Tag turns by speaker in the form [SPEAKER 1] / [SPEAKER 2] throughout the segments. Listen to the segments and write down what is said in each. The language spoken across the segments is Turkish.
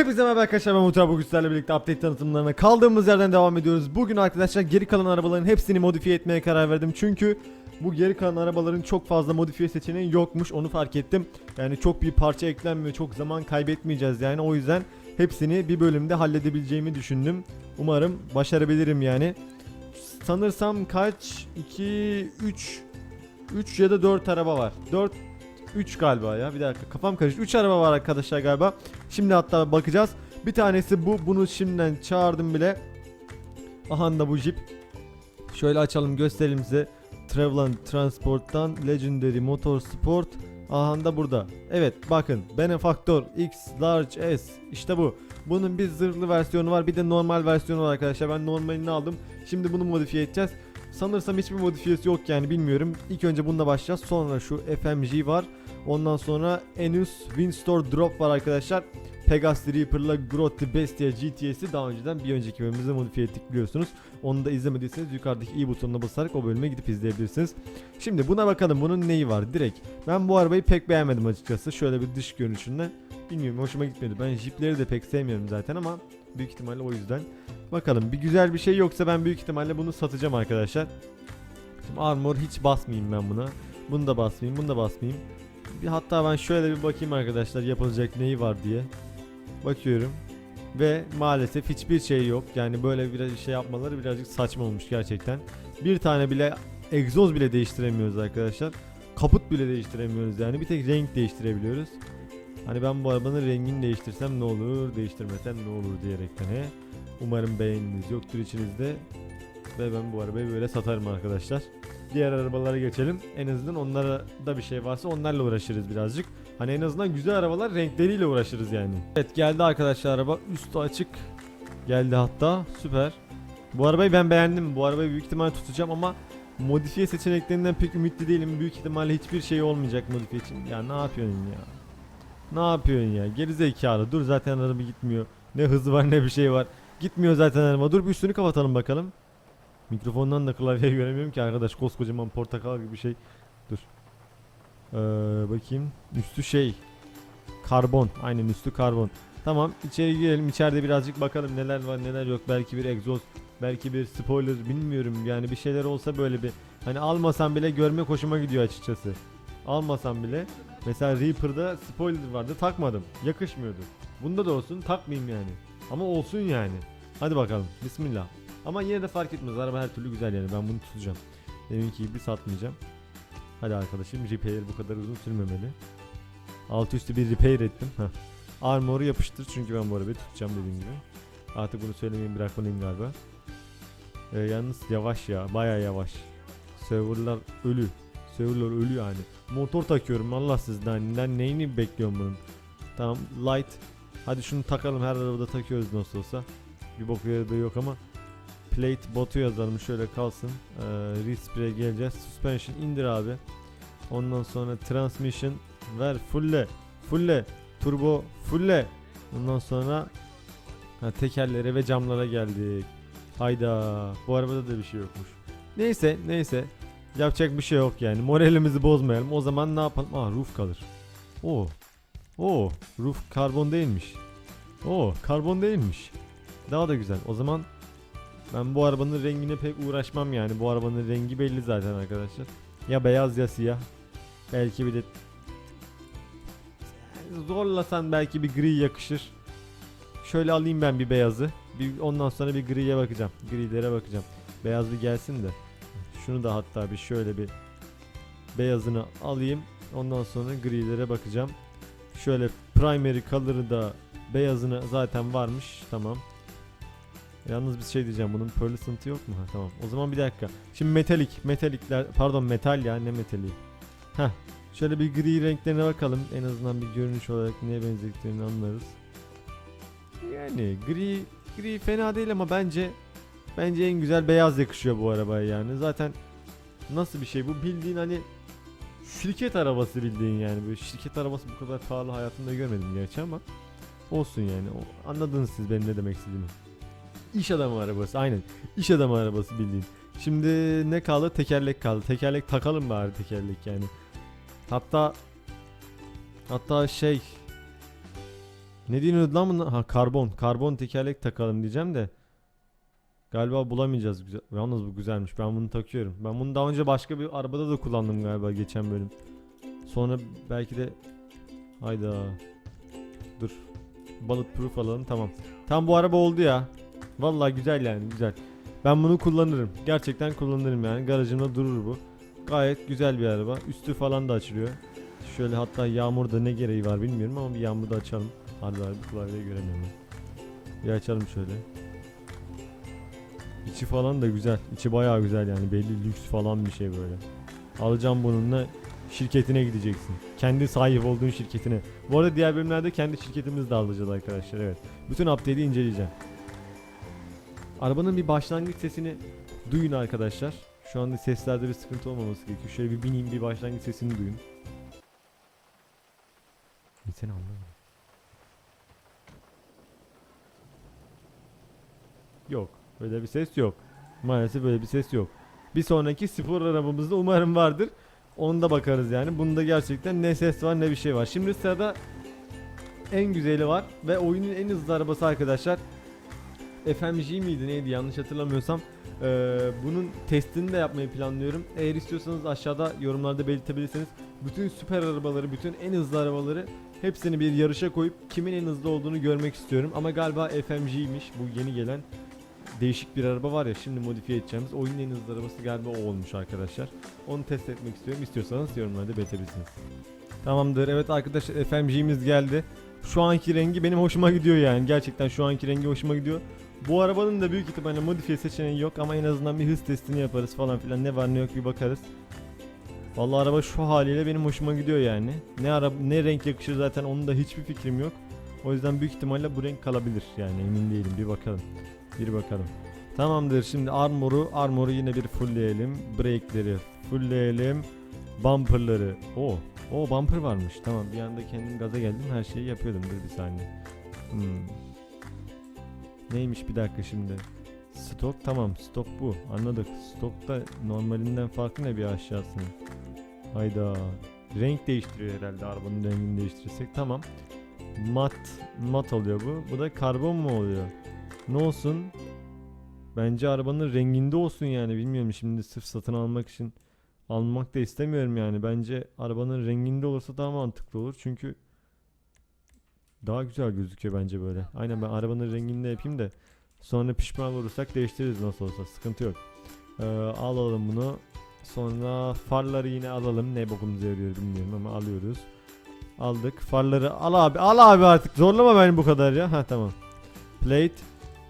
[SPEAKER 1] Hepinize merhaba arkadaşlar ben Murat bugün birlikte update tanıtımlarına kaldığımız yerden devam ediyoruz. Bugün arkadaşlar geri kalan arabaların hepsini modifiye etmeye karar verdim. Çünkü bu geri kalan arabaların çok fazla modifiye seçeneği yokmuş onu fark ettim. Yani çok bir parça eklenmiyor çok zaman kaybetmeyeceğiz yani o yüzden hepsini bir bölümde halledebileceğimi düşündüm. Umarım başarabilirim yani. Sanırsam kaç? 2, 3, 3 ya da 4 araba var. 4 3 galiba ya. Bir dakika kafam karıştı. 3 araba var arkadaşlar galiba. Şimdi hatta bakacağız. Bir tanesi bu. Bunu şimdiden çağırdım bile. Aha da bu jip. Şöyle açalım gösterelim size. Travel Transport'tan Legendary Motorsport. Aha da burada. Evet bakın Benefactor X Large S. İşte bu. Bunun bir zırhlı versiyonu var. Bir de normal versiyonu var arkadaşlar. Ben normalini aldım. Şimdi bunu modifiye edeceğiz. Sanırsam hiçbir modifiyesi yok yani bilmiyorum. İlk önce bununla başlayacağız. Sonra şu FMG var. Ondan sonra Enus Windstor Drop var arkadaşlar. Pegasus Reaper'la Grotti Bestia GTS'i daha önceden bir önceki bölümümüzde modifiye ettik biliyorsunuz. Onu da izlemediyseniz yukarıdaki i butonuna basarak o bölüme gidip izleyebilirsiniz. Şimdi buna bakalım bunun neyi var direkt. Ben bu arabayı pek beğenmedim açıkçası. Şöyle bir dış görünüşünde. Bilmiyorum hoşuma gitmedi. Ben jipleri de pek sevmiyorum zaten ama büyük ihtimalle o yüzden. Bakalım bir güzel bir şey yoksa ben büyük ihtimalle bunu satacağım arkadaşlar. Şimdi armor hiç basmayayım ben buna. Bunu da basmayayım, bunu da basmayayım. Bir hatta ben şöyle bir bakayım arkadaşlar yapılacak neyi var diye. Bakıyorum. Ve maalesef hiçbir şey yok. Yani böyle bir şey yapmaları birazcık saçma olmuş gerçekten. Bir tane bile egzoz bile değiştiremiyoruz arkadaşlar. Kaput bile değiştiremiyoruz yani. Bir tek renk değiştirebiliyoruz. Hani ben bu arabanın rengini değiştirsem ne olur, değiştirmesem ne olur diyerekten he. Umarım beğeniniz yoktur içinizde. Ve ben bu arabayı böyle satarım arkadaşlar. Diğer arabalara geçelim. En azından onlara da bir şey varsa onlarla uğraşırız birazcık. Hani en azından güzel arabalar renkleriyle uğraşırız yani. Evet geldi arkadaşlar araba. Üstü açık. Geldi hatta. Süper. Bu arabayı ben beğendim. Bu arabayı büyük ihtimalle tutacağım ama modifiye seçeneklerinden pek ümitli değilim. Büyük ihtimalle hiçbir şey olmayacak modifiye için. Ya ne yapıyorsun ya? Ne yapıyorsun ya? Geri zekalı. Dur zaten araba gitmiyor. Ne hızı var ne bir şey var. Gitmiyor zaten araba. Dur bir üstünü kapatalım bakalım. Mikrofondan da klavyeyi göremiyorum ki arkadaş. Koskocaman portakal gibi bir şey. Dur. Ee, bakayım. Üstü şey. Karbon. Aynen üstü karbon. Tamam içeri girelim. İçeride birazcık bakalım neler var neler yok. Belki bir egzoz. Belki bir spoiler bilmiyorum. Yani bir şeyler olsa böyle bir. Hani almasam bile görmek hoşuma gidiyor açıkçası. Almasam bile. Mesela Reaper'da spoiler vardı takmadım. Yakışmıyordu. Bunda da olsun takmayayım yani. Ama olsun yani. Hadi bakalım. Bismillah. Ama yine de fark etmez. Araba her türlü güzel yani. Ben bunu tutacağım. Deminki gibi satmayacağım. Hadi arkadaşım repair bu kadar uzun sürmemeli. Altı üstü bir repair ettim. Armor'u yapıştır çünkü ben bu arabayı tutacağım dediğim gibi. Artık bunu söylemeyeyim bırakmalıyım galiba. Ee, yalnız yavaş ya. Baya yavaş. Serverlar ölü. Serverlar ölü yani. Motor takıyorum Allah sizden. Ben neyini bekliyorum bunun? Tamam light. Hadi şunu takalım her arabada takıyoruz nasıl olsa. Bir bok yeri de yok ama. Plate botu yazalım şöyle kalsın. Ee, Respray geleceğiz. Suspension indir abi. Ondan sonra transmission ver fulle. Fulle. Turbo fulle. Ondan sonra ha, tekerlere ve camlara geldik. Hayda. Bu arabada da bir şey yokmuş. Neyse neyse. Yapacak bir şey yok yani. Moralimizi bozmayalım. O zaman ne yapalım? Aa roof kalır. Oo. Oo. Roof karbon değilmiş. Oo karbon değilmiş. Daha da güzel. O zaman ben bu arabanın rengine pek uğraşmam yani. Bu arabanın rengi belli zaten arkadaşlar. Ya beyaz ya siyah. Belki bir de zorlasan belki bir gri yakışır. Şöyle alayım ben bir beyazı. Bir ondan sonra bir griye bakacağım. Grilere bakacağım. Beyaz bir gelsin de. Şunu da hatta bir şöyle bir beyazını alayım. Ondan sonra grilere bakacağım. Şöyle primary color'ı da beyazını zaten varmış. Tamam. Yalnız bir şey diyeceğim. Bunun pearlescent'ı yok mu? Ha, tamam. O zaman bir dakika. Şimdi metalik, metalikler pardon metal ya ne metali. Heh. Şöyle bir gri renklerine bakalım. En azından bir görünüş olarak neye benzediklerini anlarız. Yani gri gri fena değil ama bence bence en güzel beyaz yakışıyor bu arabaya yani. Zaten nasıl bir şey bu bildiğin hani şirket arabası bildiğin yani böyle şirket arabası bu kadar pahalı hayatımda görmedim gerçi ama olsun yani. Anladınız siz benim ne demek istediğimi. İş adamı arabası aynen. İş adamı arabası bildiğin. Şimdi ne kaldı? Tekerlek kaldı. Tekerlek takalım bari tekerlek yani. Hatta hatta şey Ne deniyordu lan bunlar? Ha karbon. Karbon tekerlek takalım diyeceğim de. Galiba bulamayacağız. Güzel. Yalnız bu güzelmiş. Ben bunu takıyorum. Ben bunu daha önce başka bir arabada da kullandım galiba geçen bölüm. Sonra belki de hayda. Dur. Bulletproof alalım tamam. Tam bu araba oldu ya. Vallahi güzel yani güzel. Ben bunu kullanırım. Gerçekten kullanırım yani. Garajımda durur bu. Gayet güzel bir araba. Üstü falan da açılıyor. Şöyle hatta yağmurda ne gereği var bilmiyorum ama bir yağmurda açalım. Harbi harbi klavyeyi göremiyorum. ben. Bir açalım şöyle. İçi falan da güzel. İçi bayağı güzel yani. Belli lüks falan bir şey böyle. Alacağım bununla şirketine gideceksin. Kendi sahip olduğun şirketine. Bu arada diğer bölümlerde kendi şirketimizi de alacağız arkadaşlar evet. Bütün update'i inceleyeceğim. Arabanın bir başlangıç sesini duyun arkadaşlar. Şu anda seslerde bir sıkıntı olmaması gerekiyor. Şöyle bir bineyim bir başlangıç sesini duyun. Seni anlamadım. Yok. Böyle bir ses yok. Maalesef böyle bir ses yok. Bir sonraki spor arabamızda umarım vardır. Onda bakarız yani. Bunda gerçekten ne ses var ne bir şey var. Şimdi sırada en güzeli var ve oyunun en hızlı arabası arkadaşlar. FMG miydi neydi yanlış hatırlamıyorsam. Ee, bunun testini de yapmayı planlıyorum. Eğer istiyorsanız aşağıda yorumlarda belirtebilirsiniz. Bütün süper arabaları, bütün en hızlı arabaları hepsini bir yarışa koyup kimin en hızlı olduğunu görmek istiyorum. Ama galiba FMG'ymiş bu yeni gelen değişik bir araba var ya şimdi modifiye edeceğimiz oyunun en hızlı arabası galiba o olmuş arkadaşlar. Onu test etmek istiyorum. İstiyorsanız yorumlarda belirtebilirsiniz. Tamamdır. Evet arkadaşlar FMG'miz geldi. Şu anki rengi benim hoşuma gidiyor yani. Gerçekten şu anki rengi hoşuma gidiyor. Bu arabanın da büyük ihtimalle modifiye seçeneği yok ama en azından bir hız testini yaparız falan filan. Ne var ne yok bir bakarız. Vallahi araba şu haliyle benim hoşuma gidiyor yani. Ne araba ne renk yakışır zaten onun da hiçbir fikrim yok. O yüzden büyük ihtimalle bu renk kalabilir yani emin değilim. Bir bakalım. Bir bakalım. Tamamdır şimdi armoru armoru yine bir fullleyelim. Brake'leri fullleyelim. Bumper'ları. O, o bumper varmış. Tamam bir anda kendim gaza geldim. Her şeyi yapıyordum. Dur bir saniye. Hmm. Neymiş bir dakika şimdi. Stok tamam stok bu anladık. Stokta normalinden farkı ne bir aşağısının. Hayda. Renk değiştiriyor herhalde arabanın rengini değiştirirsek. Tamam. Mat mat oluyor bu. Bu da karbon mu oluyor? Ne olsun? Bence arabanın renginde olsun yani bilmiyorum şimdi sırf satın almak için almak da istemiyorum yani. Bence arabanın renginde olursa daha mantıklı olur. Çünkü daha güzel gözüküyor bence böyle. Aynen ben arabanın renginde yapayım da sonra pişman olursak değiştiririz nasıl olsa. Sıkıntı yok. Ee, alalım bunu. Sonra farları yine alalım. Ne bokumuza yarıyor bilmiyorum ama alıyoruz. Aldık. Farları al abi. Al abi artık. Zorlama beni bu kadar ya. Ha tamam. Plate.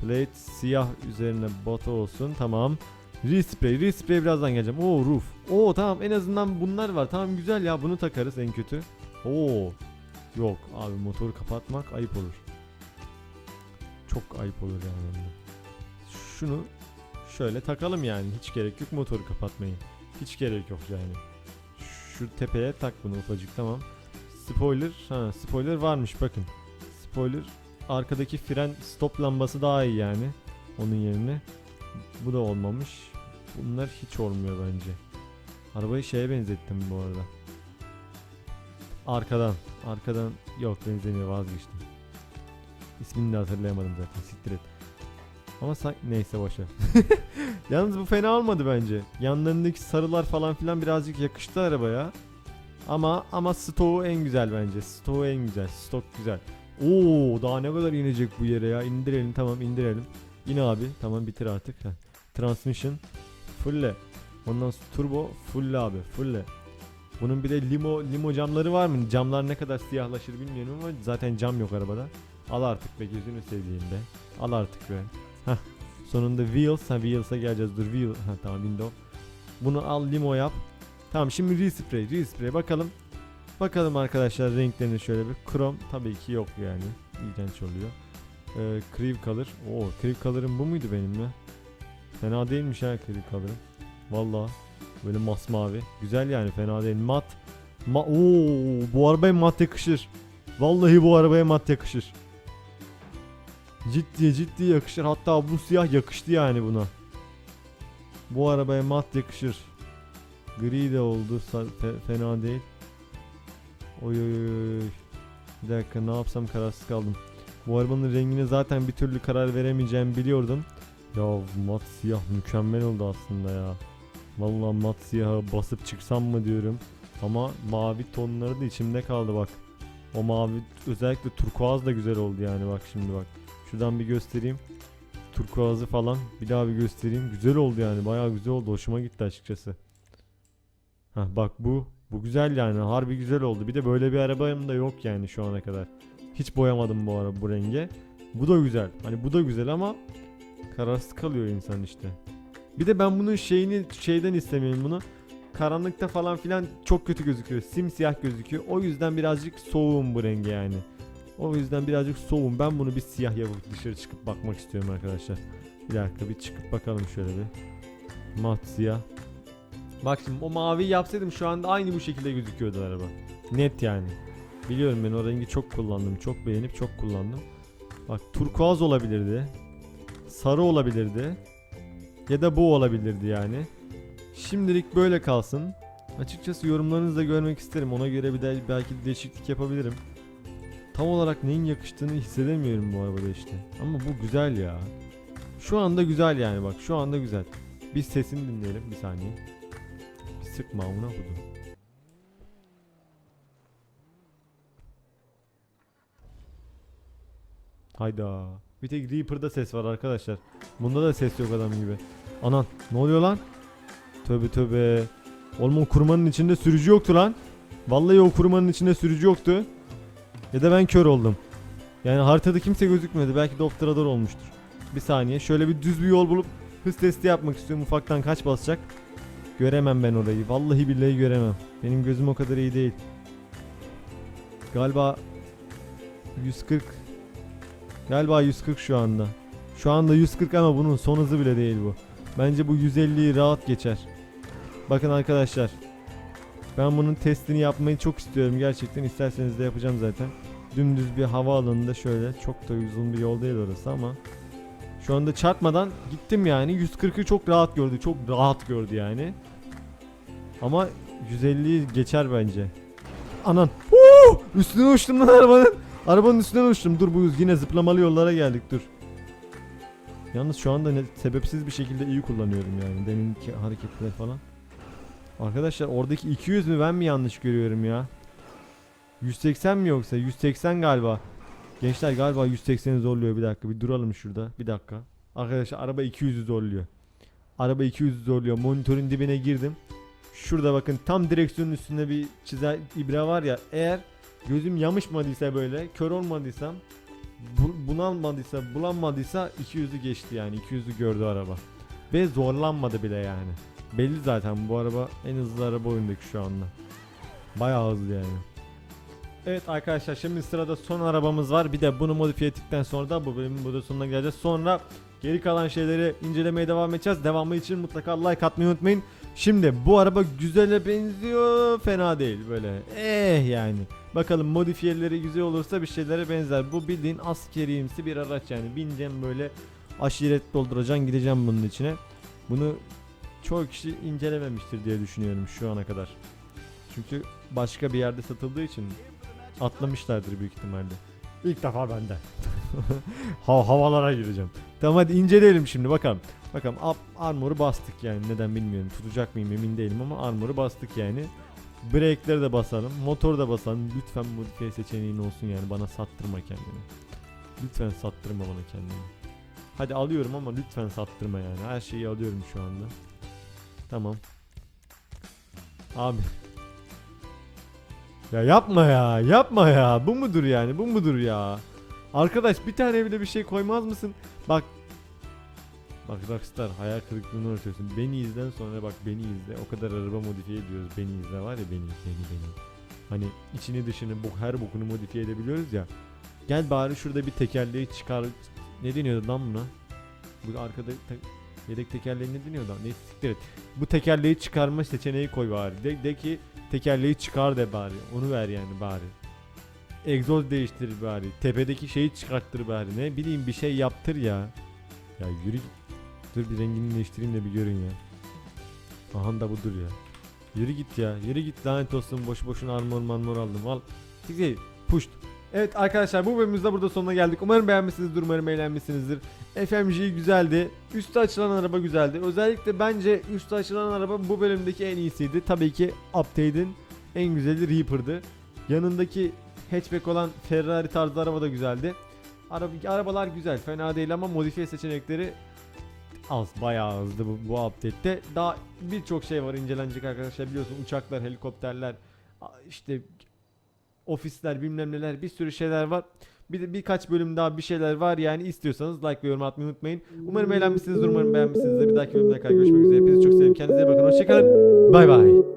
[SPEAKER 1] Plate siyah üzerine bota olsun. Tamam. Respray. Respray birazdan geleceğim. Oo roof. Oo tamam en azından bunlar var. Tamam güzel ya bunu takarız en kötü. Oo. Yok abi motoru kapatmak ayıp olur. Çok ayıp olur yani. Şunu şöyle takalım yani. Hiç gerek yok motoru kapatmayı. Hiç gerek yok yani. Şu tepeye tak bunu ufacık tamam. Spoiler. Ha spoiler varmış bakın. Spoiler arkadaki fren stop lambası daha iyi yani. Onun yerine. Bu da olmamış. Bunlar hiç olmuyor bence. Arabayı şeye benzettim bu arada. Arkadan. Arkadan yok benzemiyor vazgeçtim. İsmini de hatırlayamadım zaten siktir et. Ama sanki neyse boşver. Yalnız bu fena olmadı bence. Yanlarındaki sarılar falan filan birazcık yakıştı arabaya. Ama ama stoğu en güzel bence. Stoğu en güzel. Stok güzel. Oo daha ne kadar inecek bu yere ya. İndirelim tamam indirelim. İn abi. Tamam bitir artık. Transmission fulle. Ondan sonra turbo fulle abi. Fulle. Bunun bir de limo limo camları var mı? Camlar ne kadar siyahlaşır bilmiyorum ama zaten cam yok arabada. Al artık be gözünü sevdiğim be. Al artık be. Hah. Sonunda wheels. Ha wheels'a geleceğiz. Dur wheel. Ha tamam window. Bunu al limo yap. Tamam şimdi respray. Respray bakalım. Bakalım arkadaşlar renklerini şöyle bir. Krom tabii ki yok yani. İğrenç oluyor. Ee, cream color. Oo cream color'ım bu muydu benim ya? Fena değilmiş ha cream color'ım. Valla. Böyle masmavi. Güzel yani fena değil. Mat. Ma Oo, bu arabaya mat yakışır. Vallahi bu arabaya mat yakışır. Ciddi ciddi yakışır. Hatta bu siyah yakıştı yani buna. Bu arabaya mat yakışır. Gri de oldu. fena değil. Oy oy, oy. Bir dakika ne yapsam kararsız kaldım. Bu arabanın rengine zaten bir türlü karar veremeyeceğimi biliyordum. Ya mat siyah mükemmel oldu aslında ya. Vallahi mat siyaha basıp çıksam mı diyorum. Ama mavi tonları da içimde kaldı bak. O mavi özellikle turkuaz da güzel oldu yani bak şimdi bak. Şuradan bir göstereyim. Turkuazı falan bir daha bir göstereyim. Güzel oldu yani bayağı güzel oldu. Hoşuma gitti açıkçası. Hah bak bu. Bu güzel yani. Harbi güzel oldu. Bir de böyle bir arabam da yok yani şu ana kadar. Hiç boyamadım bu araba bu renge. Bu da güzel. Hani bu da güzel ama kararsız kalıyor insan işte. Bir de ben bunun şeyini şeyden istemiyorum bunu. Karanlıkta falan filan çok kötü gözüküyor. Simsiyah gözüküyor. O yüzden birazcık soğuğum bu renge yani. O yüzden birazcık soğuğum. Ben bunu bir siyah yapıp dışarı çıkıp bakmak istiyorum arkadaşlar. Bir dakika bir çıkıp bakalım şöyle bir. Mat siyah. Bak şimdi o maviyi yapsaydım şu anda aynı bu şekilde gözüküyordu araba. Net yani. Biliyorum ben o rengi çok kullandım. Çok beğenip çok kullandım. Bak turkuaz olabilirdi. Sarı olabilirdi. Ya da bu olabilirdi yani. Şimdilik böyle kalsın. Açıkçası yorumlarınızı da görmek isterim. Ona göre bir de belki de değişiklik yapabilirim. Tam olarak neyin yakıştığını hissedemiyorum bu arabada işte. Ama bu güzel ya. Şu anda güzel yani bak şu anda güzel. Bir sesini dinleyelim bir saniye. Bir sıkma amına koydum. Hayda. Bir tek Reaper'da ses var arkadaşlar. Bunda da ses yok adam gibi. Anan ne oluyor lan? Tövbe tövbe. Oğlum o kurmanın içinde sürücü yoktu lan. Vallahi o kurmanın içinde sürücü yoktu. Ya da ben kör oldum. Yani haritada kimse gözükmedi. Belki de Optrador olmuştur. Bir saniye. Şöyle bir düz bir yol bulup hız testi yapmak istiyorum. Ufaktan kaç basacak? Göremem ben orayı. Vallahi billahi göremem. Benim gözüm o kadar iyi değil. Galiba 140 Galiba 140 şu anda. Şu anda 140 ama bunun son hızı bile değil bu. Bence bu 150'yi rahat geçer. Bakın arkadaşlar. Ben bunun testini yapmayı çok istiyorum gerçekten. İsterseniz de yapacağım zaten. Dümdüz bir havaalanında şöyle. Çok da uzun bir yol değil orası ama. Şu anda çarpmadan gittim yani. 140'ı çok rahat gördü. Çok rahat gördü yani. Ama 150'yi geçer bence. Anan. Huu! Üstüne uçtum lan arabanın. Arabanın üstüne uçtum. Dur bu yine zıplamalı yollara geldik dur. Yalnız şu anda ne, sebepsiz bir şekilde iyi kullanıyorum yani. Deminki hareketler falan. Arkadaşlar oradaki 200 mü ben mi yanlış görüyorum ya? 180 mi yoksa? 180 galiba. Gençler galiba 180'i zorluyor bir dakika. Bir duralım şurada. Bir dakika. Arkadaşlar araba 200'ü zorluyor. Araba 200'ü zorluyor. Monitörün dibine girdim. Şurada bakın tam direksiyonun üstünde bir çizer ibre var ya. Eğer gözüm yamışmadıysa böyle kör olmadıysam bu, bunalmadıysa bulanmadıysa 200'ü geçti yani 200'ü gördü araba. Ve zorlanmadı bile yani. Belli zaten bu araba en hızlı araba oyundaki şu anda. Bayağı hızlı yani. Evet arkadaşlar şimdi sırada son arabamız var. Bir de bunu modifiye ettikten sonra da bu bölümün burada sonuna geleceğiz. Sonra geri kalan şeyleri incelemeye devam edeceğiz. Devamı için mutlaka like atmayı unutmayın. Şimdi bu araba güzele benziyor. Fena değil böyle. Eh yani. Bakalım modifiyeleri güzel olursa bir şeylere benzer. Bu bildiğin askeriyimsi bir araç yani. Bineceğim böyle aşiret dolduracaksın gideceğim bunun içine. Bunu çoğu kişi incelememiştir diye düşünüyorum şu ana kadar. Çünkü başka bir yerde satıldığı için atlamışlardır büyük ihtimalle. İlk defa bende. ha havalara gireceğim. Tamam hadi inceleyelim şimdi bakalım. Bakalım up, armor'u bastık yani neden bilmiyorum. Tutacak mıyım emin değilim ama armor'u bastık yani. Brake'leri de basalım. Motoru da basalım. Lütfen modifiye seçeneğin olsun yani bana sattırma kendini. Lütfen sattırma bana kendini. Hadi alıyorum ama lütfen sattırma yani. Her şeyi alıyorum şu anda. Tamam. Abi. Ya yapma ya. Yapma ya. Bu mudur yani? Bu mudur ya? Arkadaş bir tane bile bir şey koymaz mısın? Bak. Bak Rockstar hayal kırıklığına uğratıyorsun. Beni izlen sonra bak beni izle. O kadar araba modifiye ediyoruz. Beni izle var ya beni beni beni. Hani içini dışını bu her bokunu modifiye edebiliyoruz ya. Gel bari şurada bir tekerleği çıkar. Ne deniyordu lan buna? Bu arkada te- yedek tekerleği ne deniyordu lan? Neyse siktir et. Bu tekerleği çıkarma seçeneği koy bari. De, de ki tekerleği çıkar de bari. Onu ver yani bari. Egzoz değiştir bari. Tepedeki şeyi çıkarttır bari. Ne bileyim bir şey yaptır ya. Ya yürü git. Dur bir rengini değiştireyim de bir görün ya. Aha da budur ya. Yürü git ya. Yürü git lanet olsun boş boşuna armor marmor aldım. Al. Siktir. Puşt. Evet arkadaşlar bu bölümümüzde burada sonuna geldik. Umarım beğenmişsinizdir, umarım eğlenmişsinizdir. FMG güzeldi. Üstü açılan araba güzeldi. Özellikle bence üstü açılan araba bu bölümdeki en iyisiydi. Tabii ki Update'in en güzeli Reaper'dı. Yanındaki hatchback olan Ferrari tarzı araba da güzeldi. Araba, arabalar güzel, fena değil ama modifiye seçenekleri az, bayağı azdı bu, bu update'te. Daha birçok şey var incelenecek arkadaşlar. Biliyorsun uçaklar, helikopterler, işte ofisler, bilmem neler bir sürü şeyler var. Bir de birkaç bölüm daha bir şeyler var yani istiyorsanız like ve yorum atmayı unutmayın. Umarım eğlenmişsinizdir, umarım beğenmişsinizdir. Bir dahaki bölümde kadar görüşmek üzere. Hepinizi çok seviyorum. Kendinize bakın. Hoşçakalın. Bay bay.